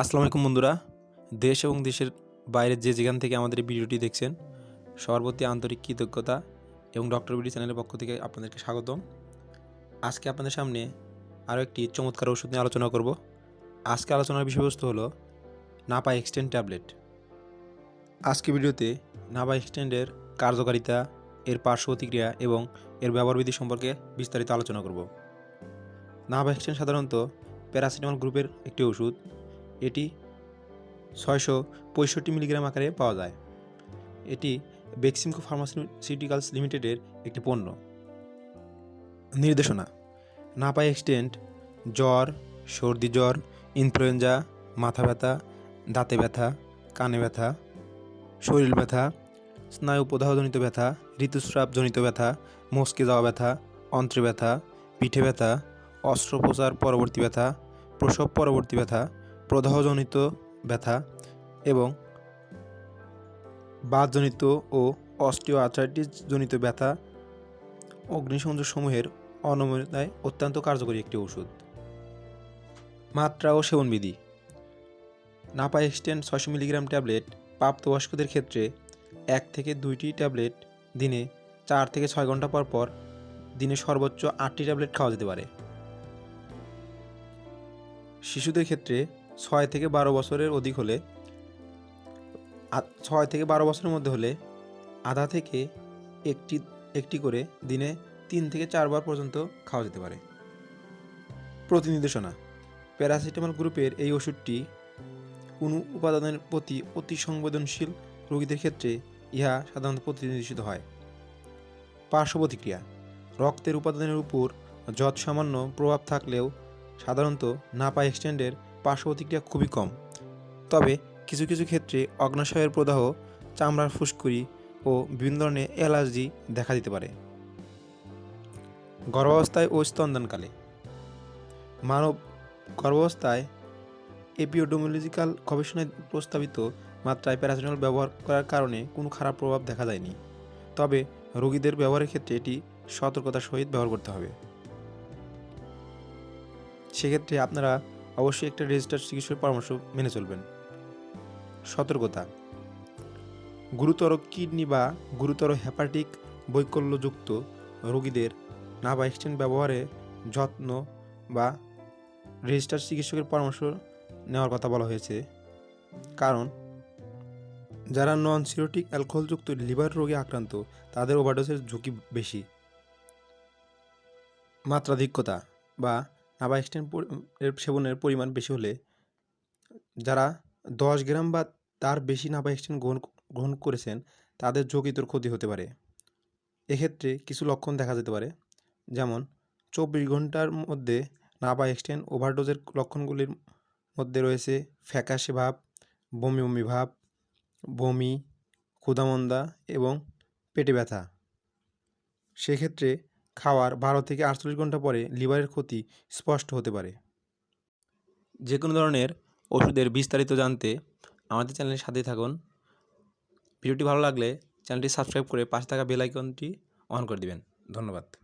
আসসালামু আলাইকুম বন্ধুরা। দেশ এবং দেশের বাইরে যে যেখান থেকে আমাদের এই ভিডিওটি দেখছেন, সবার প্রতি আন্তরিক কৃতজ্ঞতা এবং ডক্টর বিডি চ্যানেলের পক্ষ থেকে আপনাদেরকে স্বাগতম। আজকে আপনাদের সামনে আরও একটি চমৎকার ওষুধ নিয়ে আলোচনা করব। আজকে আলোচনার বিষয়বস্তু হলো নাপা এক্সটেন্ড ট্যাবলেট। আজকে ভিডিওতে নাপা এক্সটেন্ডের কার্যকারিতা, এর পার্শ্ব প্রতিক্রিয়া এবং এর ব্যবহারবিধি সম্পর্কে বিস্তারিত আলোচনা করব। নাভা এক্সটেন্ড সাধারণত প্যারাসিটামল গ্রুপের একটি ওষুধ। এটি ছয়শো পঁয়ষট্টি মিলিগ্রাম আকারে পাওয়া যায়। এটি বেক্সিমকো ফার্মাসিউটিক্যালস লিমিটেডের একটি পণ্য। নির্দেশনা নাপা এক্সটেন্ট, জ্বর, সর্দি জ্বর, ইনফ্লুয়েঞ্জা, মাথা ব্যথা, দাঁতে ব্যথা, কানে ব্যথা, শরীর ব্যথা স্নায়ু প্রদাহজনিত ব্যথা, ঋতুস্রাবজনিত ব্যথা, মস্কে যাওয়া ব্যথা, অন্ত্রে ব্যথা, পিঠে ব্যথা, অস্ত্রোপচার পরবর্তী ব্যথা, প্রসব পরবর্তী ব্যথা প্রদাহজনিত ব্যথা এবং বাতজনিত ও অস্টিও জনিত ব্যথা অগ্নিসংযোগসমূহের অনমনায় অত্যন্ত কার্যকরী একটি ওষুধ মাত্রা ও সেবনবিধি। নাপা এক্সটেন্ড ছয়শো মিলিগ্রাম ট্যাবলেট প্রাপ্তবয়স্কদের ক্ষেত্রে এক থেকে দুইটি ট্যাবলেট দিনে চার থেকে ছয় ঘণ্টা পর পর দিনে সর্বোচ্চ আটটি ট্যাবলেট খাওয়া যেতে পারে। শিশুদের ক্ষেত্রে ছয় থেকে বারো বছরের অধিক হলে ছয় থেকে বারো বছরের মধ্যে হলে আধা থেকে একটি একটি করে দিনে তিন থেকে চারবার পর্যন্ত খাওয়া যেতে পারে। প্রতিনির্দেশনা, প্যারাসিটামল গ্রুপের এই ওষুধটি কোনো উপাদানের প্রতি অতি সংবেদনশীল রোগীদের ক্ষেত্রে ইহা সাধারণত প্রতিনির্দেশিত হয়। পার্শ্ব প্রতিক্রিয়া, রক্তের উপাদানের উপর যৎ সামান্য প্রভাব থাকলেও সাধারণত নাপা এক্সটেন্ডের পার্শ্ব প্রতিক্রিয়া খুবই কম। তবে কিছু কিছু ক্ষেত্রে অগ্নাশয়ের প্রদাহ, চামড়ার ফুসকুড়ি ও বিভিন্ন ধরনের অ্যালার্জি দেখা দিতে পারে। গর্ভাবস্থায় ও স্তনদানকালে মানব গর্ভাবস্থায় এপিওডোমোলজিক্যাল গবেষণায় প্রস্তাবিত মাত্রায় প্যারাসিটামল ব্যবহার করার কারণে কোনো খারাপ প্রভাব দেখা যায়নি। তবে রোগীদের ব্যবহারের ক্ষেত্রে এটি সতর্কতার সহিত ব্যবহার করতে হবে। সেক্ষেত্রে আপনারা অবশ্যই একটা রেজিস্টার্ড চিকিৎসকের পরামর্শ মেনে চলবেন। সতর্কতা। গুরুতর কিডনি বা গুরুতর হ্যাপাটিক বৈকল্যযুক্ত রোগীদের নাভা এক্সটেন্ড ব্যবহারে যত্ন বা রেজিস্টার্ড চিকিৎসকের পরামর্শ নেওয়ার কথা বলা হয়েছে। কারণ, যারা নন সিরোটিক অ্যালকোহলযুক্ত লিভার রোগে আক্রান্ত, তাদের ওভারডোসের ঝুঁকি বেশি। মাত্রাধিক্যতা বা নাভা এক্সটেন্ড এর সেবনের পরিমাণ বেশি হলে যারা দশ গ্রাম বা তার বেশি নাভা এক্সটেন্ড গ্রহণ গ্রহণ করেছেন, তাদের ঝুঁকিতর ক্ষতি হতে পারে। এক্ষেত্রে কিছু লক্ষণ দেখা যেতে পারে। যেমন, চব্বিশ ঘণ্টার মধ্যে নাভা এক্সটেন্ড ওভারডোজের লক্ষণগুলির মধ্যে রয়েছে ফ্যাকাশে ভাব, বমি বমি ভাব, বমি, ক্ষুধামন্দা এবং পেটে ব্যথা। সেক্ষেত্রে খাওয়ার বারো থেকে আটচল্লিশ ঘণ্টা পরে লিভারের ক্ষতি স্পষ্ট হতে পারে। যে কোনো ধরনের ওষুধের বিস্তারিত জানতে আমাদের চ্যানেলের সাথে থাকুন। ভিডিওটি ভালো লাগলে চ্যানেলটি সাবস্ক্রাইব করে পাশে থাকা বেল আইকনটি অন করে দিবেন। ধন্যবাদ।